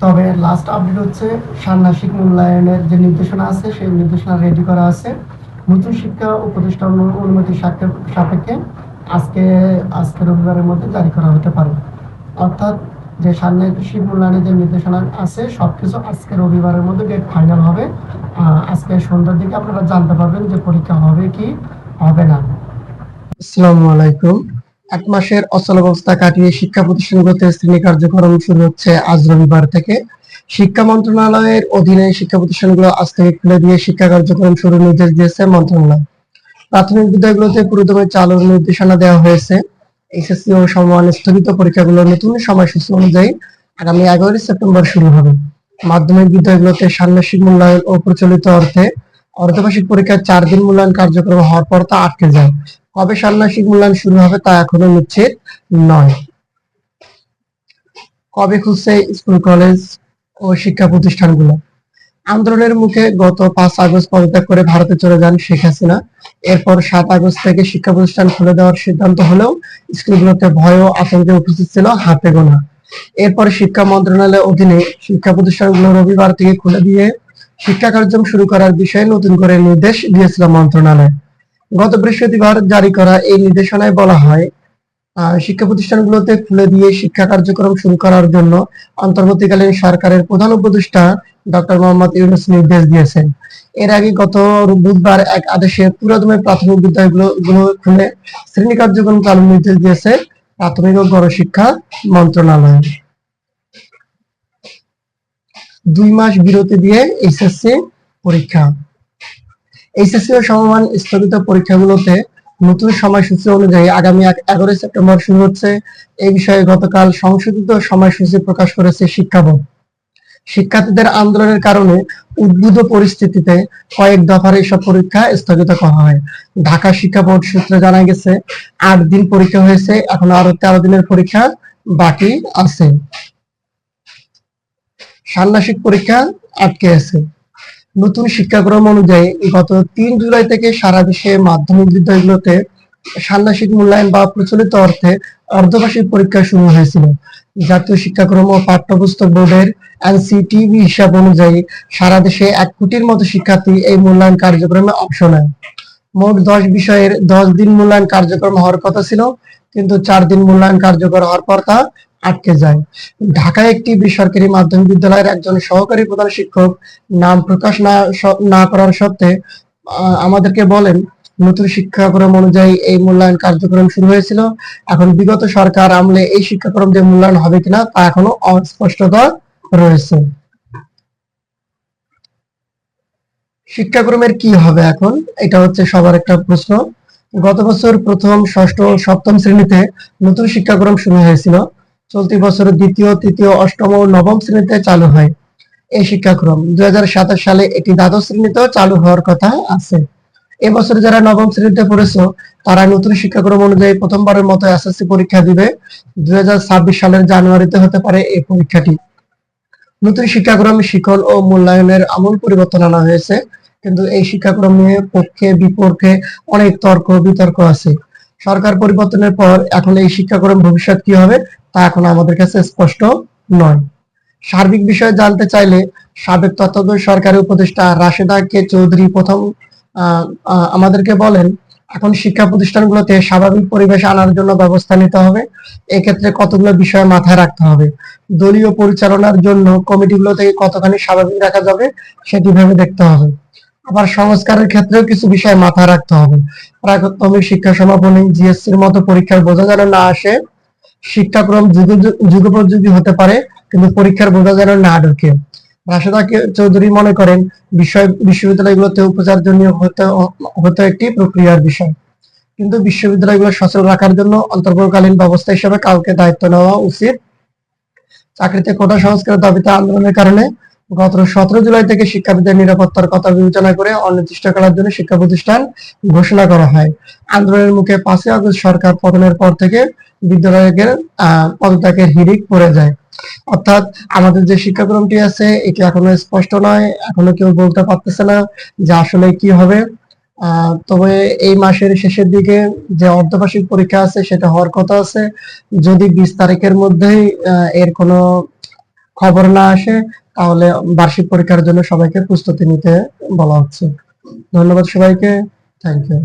তবে last update হচ্ছে ষান্মাসিক মূল্যায়নের যে নির্দেশনা আছে, সেই নির্দেশনা রেডি করা আছে। নতুন শিক্ষা উপদেষ্টা অনু- অনুমতি সাপেক্ষে আজকে আজকে রবিবারের মধ্যে জারি করা হতে পারে। অর্থাৎ যে ষান্মাসিক মূল্যায়নের যে নির্দেশনা আছে, সবকিছু আজকে রবিবারের মধ্যে ডেট ফাইনাল হবে। আজকে সন্ধ্যার দিকে আপনারা জানতে পারবেন যে পরীক্ষা হবে কি, হবে না। আসসালামু আলাইকুম। এক মাসের অচল অবস্থা কাটিয়ে শিক্ষা প্রতিষ্ঠানগুলোতে শ্রেণি কার্যক্রম শুরু হচ্ছে আজ রবিবার থেকে। শিক্ষা মন্ত্রণালয়ের অধীনে শিক্ষা প্রতিষ্ঠানগুলো আজ থেকে খুলে দিয়ে শিক্ষা কার্যক্রম শুরুর নির্দেশ দিয়েছে মন্ত্রণালয়। প্রাথমিক বিদ্যালয়গুলোতে পুরোদমে চালুর নির্দেশনা দেওয়া হয়েছে। এসএসসি ও সমমান স্থগিত পরীক্ষাগুলো নতুন সময়সূচি অনুযায়ী আগামী এগারোই সেপ্টেম্বর শুরু হবে। মাধ্যমিক বিদ্যালয়গুলোতে ষান্মাসিক মূল্যায়ন ও প্রচলিত অর্থে অর্ধবার্ষিক পরীক্ষার চার দিন মূল্যায়ন কার্যক্রম হওয়ার পর তা আটকে যায়। কবে ষান্মাসিক মূল্যায়ন শুরু হবে তা এখনও নিশ্চিত নয়। কবে খুলছে স্কুল, কলেজ ও শিক্ষা প্রতিষ্ঠানগুলো? আন্দোলনের মুখে গত পাঁচ আগস্ট পদত্যাগ করে ভারতে চলে যান শেখ হাসিনা। এরপর সাত আগস্ট থেকে শিক্ষা প্রতিষ্ঠান খুলে দেওয়ার সিদ্ধান্ত হলেও স্কুলগুলোতে ভয় ও আতঙ্কে উপস্থিত ছিল হাতে গোনা। এরপর শিক্ষা মন্ত্রণালয়ের অধীনে শিক্ষা প্রতিষ্ঠানগুলো রবিবার থেকে খুলে দিয়ে শিক্ষা কার্যক্রম শুরু করার বিষয়ে নতুন করে নির্দেশ দিয়েছিল মন্ত্রণালয়। গত বৃহস্পতিবার জারি করা এই নির্দেশনায় বলা হয় শিক্ষা প্রতিষ্ঠানগুলোতে খুলে দিয়ে শিক্ষা কার্যক্রম শুরু করার জন্য অন্তর্বর্তীকালীন সরকারের প্রধান উপদেষ্টা ডক্টর মোহাম্মদ ইউনুস নির্দেশ দিয়েছেন। এর আগে গত বুধবার এক আদেশে পুরোদমে প্রাথমিক বিদ্যালয়গুলো খুলে শ্রেণি কার্যক্রম চালুর নির্দেশ দিয়েছে প্রাথমিক ও গণশিক্ষা মন্ত্রণালয়। দুই মাস বিরতি দিয়ে এইচএসসি পরীক্ষা। এইচএসসি ও সমমান স্থগিত পরীক্ষাগুলোতে নতুন সময়সূচি অনুযায়ী আগামী এগারোই সেপ্টেম্বর শুরু হচ্ছে। এই বিষয়ে গতকাল সংশোধিত সময়সূচি প্রকাশ করেছে শিক্ষা বোর্ড। শিক্ষার্থীদের আন্দোলনের কারণে উদ্বুদ্ধ পরিস্থিতিতে কয়েক দফার এসব পরীক্ষা স্থগিত করা হয়। ঢাকা শিক্ষা বোর্ড সূত্রে জানা গেছে, আট দিন পরীক্ষা হয়েছে, এখন আরও তেরো দিনের পরীক্ষা বাকি আছে। ষান্মাসিক পরীক্ষা আটকে আছে। নতুন শিক্ষাক্রম অনুযায়ী গত তিন জুলাই থেকে সারা দেশে মাধ্যমিক বিদ্যালয়গুলোতে ষান্মাসিক মূল্যায়ন বা প্রচলিত অর্থে অর্ধবার্ষিক পরীক্ষা শুরু হয়েছিল। জাতীয় শিক্ষাক্রম ও পাঠ্যপুস্তক বোর্ডের এনসিটিভি হিসাব অনুযায়ী সারা দেশে এক কোটির মতো শিক্ষার্থী এই মূল্যায়ন কার্যক্রমে অংশ নেয়। মোট দশ বিষয়ের দশ দিন মূল্যায়ন কার্যক্রম হওয়ার কথা ছিল, কিন্তু চার দিন মূল্যায়ন কার্যকর হওয়ার পর তা আটকে যায়। ঢাকায় একটি বেসরকারি মাধ্যমিক বিদ্যালয়ের একজন সহকারী প্রধান শিক্ষক নাম প্রকাশ না না করার সত্ত্বে আমাদেরকে বলেন, নতুন শিক্ষাক্রম অনুযায়ী এই মূল্যায়ন কার্যক্রম শুরু হয়েছিল। এখন বিগত সরকার আমলে এই শিক্ষাক্রম দিয়ে মূল্যায়ন হবে কিনা তা এখনও অস্পষ্টতা রয়েছে। শিক্ষাক্রমের কি হবে এখন? এটা হচ্ছে সবার একটা প্রশ্ন। গত বছর প্রথম, ষষ্ঠ সপ্তম শ্রেণীতে নতুন শিক্ষাক্রম শুরু হয়েছিল। চলতি বছরের দ্বিতীয়, তৃতীয়, অষ্টম ও নবম শ্রেণীতে চালু হয় এই শিক্ষাক্রম। দুই সালে এটি দ্বাদশ শ্রেণীতেও চালু হওয়ার কথা আছে। এবছর যারা নবম শ্রেণীতে পড়েছো, তারা নতুন শিক্ষাক্রম অনুযায়ী প্রথমবারের মতো এসএসসি পরীক্ষা দিবে। দুই হাজার ছাব্বিশ সালের জানুয়ারিতে হতে পারে এই পরীক্ষাটি। নতুন শিক্ষাক্রম শিখন ও মূল্যায়নের আমূল পরিবর্তন আনা হয়েছে, কিন্তু এই শিক্ষাক্রম নিয়ে পক্ষে, বিপক্ষে অনেক তর্ক বিতর্ক আছে। সরকার পরিবর্তনের পর এখন এই শিক্ষাক্রম ভবিষ্যৎ কি হবে, তা এখন আমাদের কাছে স্পষ্ট নয়। সার্বিক বিষয়ে জানতে চাইলে সাবেক তত্ত্বাবধায়ক সরকারি উপদেষ্টা রাশেদা কে চৌধুরী প্রথম আমাদেরকে বলেন, এখন শিক্ষা প্রতিষ্ঠানগুলোতে স্বাভাবিক পরিবেশ আনার জন্য ব্যবস্থা নিতে হবে, এক্ষেত্রে কতগুলো বিষয় মাথায় রাখতে হবে, দলীয় পরিচালনার জন্য কমিটিগুলো থেকে কতখানি স্বাভাবিক রাখা যাবে, সেটি ভেবে দেখতে হবে। আবার সংস্কারের ক্ষেত্রেও কিছু বিষয় মাথায় রাখতে হবে। প্রাথমিক শিক্ষা সমাপনী জিএসসির মতো পরীক্ষার বোঝা যেন না আসে, শিক্ষাক্রম যুগোপযোগী হতে পারে, কিন্তু পরীক্ষার বোঝা যেন না ঢোকে। রাশেদা চৌধুরী মনে করেন, বিষয়, বিশ্ববিদ্যালয়গুলোতে উপাচার্য নিয়োগ হতে হতে একটি প্রক্রিয়ার বিষয়। কিন্তু বিশ্ববিদ্যালয়গুলো সচল রাখার জন্য অন্তর্বর্তীকালীন ব্যবস্থা হিসেবে কাউকে দায়িত্ব নেওয়া উচিত। চাকরিতে কোটা সংস্কারের দাবিতে আন্দোলনের কারণে গত সতেরো জুলাই থেকে শিক্ষার্থীদের নিরাপত্তার কথা বিবেচনা করে অনির্দিষ্টকালের জন্য শিক্ষা প্রতিষ্ঠান ঘোষণা করা হয়। আন্দোলনের মুখে পাঁচই আগস্ট সরকার পতনের পর থেকে বিদ্যালয়ের পদত্যাগের হিড়িক পড়ে যায়। অর্থাৎ আমাদের যে শিক্ষাক্রমটি আছে, এটি এখনও স্পষ্ট নয়, এখনও কেউ বলতে পারতেছে না যে আসলে কি হবে। তবে এই মাসের শেষের দিকে যে অর্ধবার্ষিক পরীক্ষা আছে, সেটা হওয়ার কথা আছে। যদি বিশ তারিখের মধ্যেই এর কোনো খবর না আসে তাহলে বার্ষিক পরীক্ষার জন্য সবাইকে প্রস্তুতি নিতে বলা হচ্ছে। ধন্যবাদ সবাইকে। Thank you